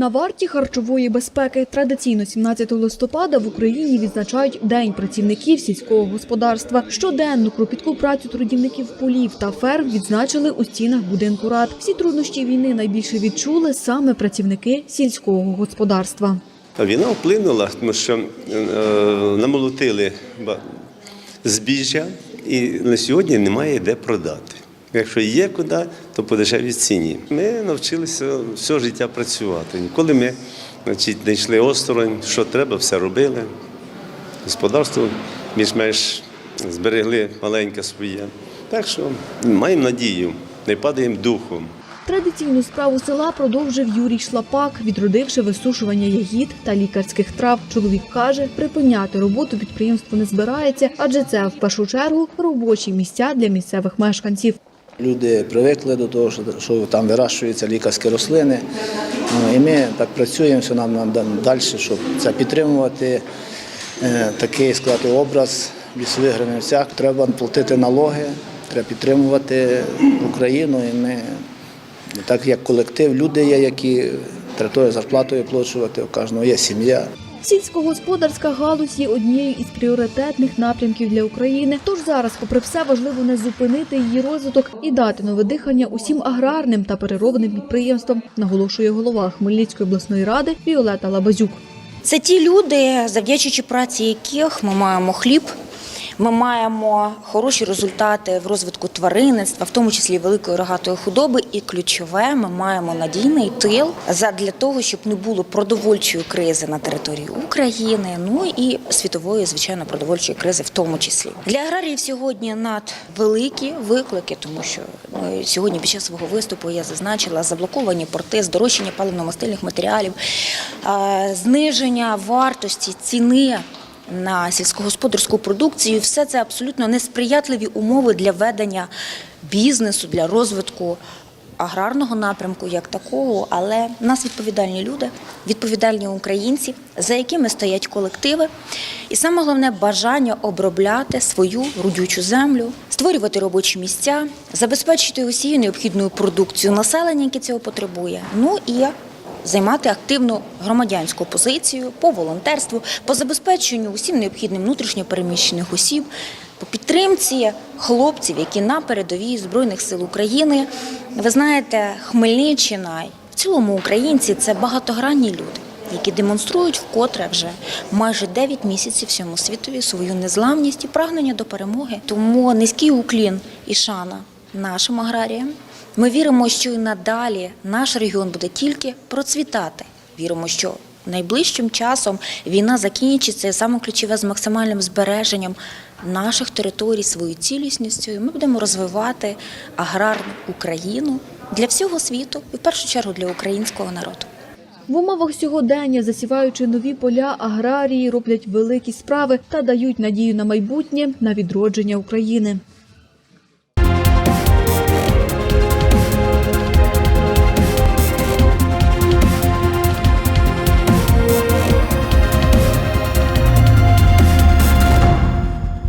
На варті харчової безпеки традиційно 17 листопада в Україні відзначають День працівників сільського господарства. Щоденну кропітку працю трудівників полів та ферм відзначили у стінах будинку рад. Всі труднощі війни найбільше відчули саме працівники сільського господарства. Війна вплинула, тому що е, намолотили збіжжя і на сьогодні немає де продати. Якщо є куди, то по дешевій ціні. Ми навчилися все життя працювати. Ніколи ми значить, не йшли осторонь, що треба, все робили. Господарство більш-менш зберегли маленьке своє. Так що маємо надію, не падаємо духом. Традиційну справу села продовжив Юрій Шлапак, відродивши висушування ягід та лікарських трав. Чоловік каже, припиняти роботу підприємство не збирається, адже це в першу чергу робочі місця для місцевих мешканців. Люди привикли до того, що, там вирощуються лікарські рослини. Ну, і ми так працюємо, що нам далі, щоб це підтримувати, е, такий сказати, образ в лісових границях. Треба платити налоги, треба підтримувати Україну. І ми, так як колектив, люди є, які треба зарплатою оплачувати, у кожного є сім'я. Сільськогосподарська галузь є однією із пріоритетних напрямків для України. Тож зараз, попри все, важливо не зупинити її розвиток і дати нове дихання усім аграрним та переробним підприємствам, наголошує голова Хмельницької обласної ради Віолета Лабазюк. Це ті люди, завдячуючи праці яких ми маємо хліб, ми маємо хороші результати в розвитку тваринництва, в тому числі великої рогатої худоби. І ключове, ми маємо надійний тил для того, щоб не було продовольчої кризи на території України, ну і світової, звичайно, продовольчої кризи, в тому числі для аграріїв сьогодні надвеликі виклики, тому що ну, сьогодні під час свого виступу я зазначила заблоковані порти, здорожчання паливно-мастильних матеріалів, зниження вартості ціни на сільськогосподарську продукцію. Все це абсолютно несприятливі умови для ведення бізнесу, для розвитку аграрного напрямку як такого. Але нас відповідальні люди, відповідальні українці, за якими стоять колективи, і саме головне бажання обробляти свою родючу землю, створювати робочі місця, забезпечити усією необхідною продукцію населення, яке цього потребує. Ну і займати активну громадянську позицію по волонтерству, по забезпеченню усім необхідним внутрішньо переміщених осіб, по підтримці хлопців, які на передовій Збройних сил України. Ви знаєте, Хмельниччина, в цілому українці це багатогранні люди. Які демонструють вкотре вже майже 9 місяців всьому світові свою незламність і прагнення до перемоги. Тому низький уклін і шана нашим аграріям. Ми віримо, що і надалі наш регіон буде тільки процвітати. Віримо, що найближчим часом війна закінчиться і саме ключове з максимальним збереженням наших територій своєю цілісністю. Ми будемо розвивати аграрну Україну для всього світу і в першу чергу для українського народу. В умовах сьогодення, засіваючи нові поля, аграрії роблять великі справи та дають надію на майбутнє на відродження України.